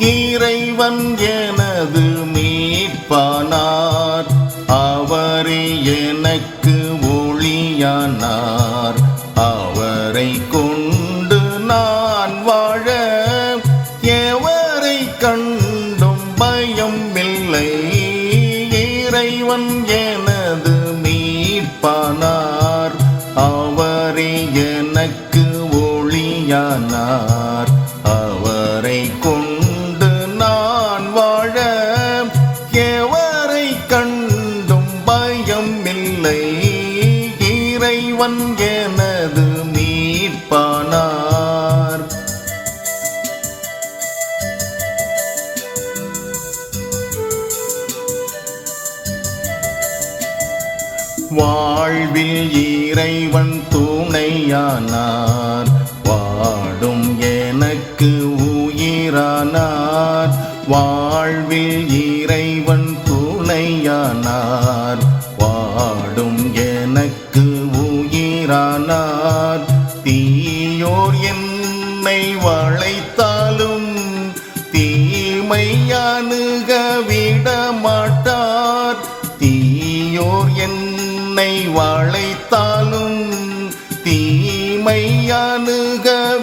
இறைவன் எனது மீட்பானார். அவரே எனக்கு ஒளியானார். அவரை கொண்டு நான் வாழ எவரை கண்டும் பயம் இல்லை. இறைவன் எனது மீட்பானார். அவரே எனக்கு ஒளியானார். அவரை கொண்டு வாழ்வில் இறைவன் துணையானார். வாடும் எனக்கு உயிரானார். வாழ்வில் இறைவன் துணையானார். வாடும் எனக்கு உயிரானார். தீயோர் என்னை வளைத்தாலும் தீமையானுக அணுக விட மாட்டார் உன்னை என்னை வளைத்தாலும் தீமை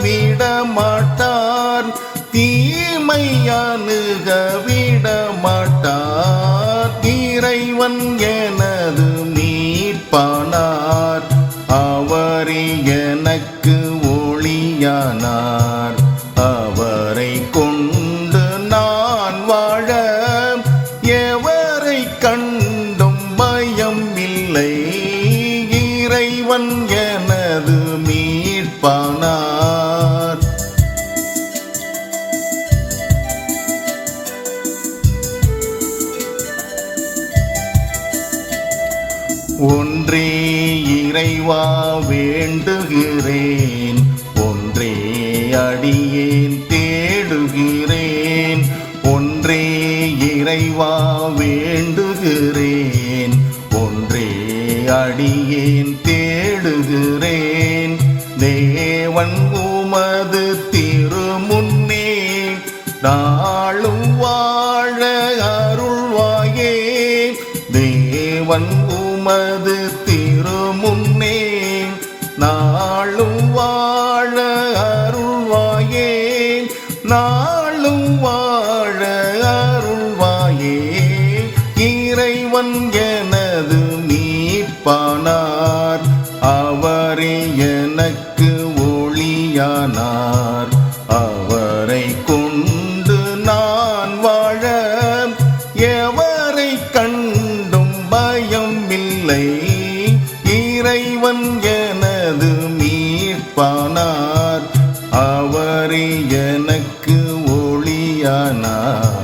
விட மாட்டார் தீமையானுக விட மாட்டார் இறைவன் ஒன்றே இறைவா வேண்டுகிறேன். ஒன்றே அடியேன் தேடுகிறேன். ஒன்றே இறைவா வேண்டுகிறேன். ஒன்றே அடியேன் தேடுகிறேன். தேவன் உமது திருமுன்னே நான் உமது திருமுன்னே நாளும் வாழ அருள்வாயே நாளும் வாழ அருள்வாயே இறைவன் எனது மீட்பானார். அவரே எனக்கு ஒளியானார். இறைவன் எனது மீட்பானார் அவரே எனக்கு ஒளியானார்.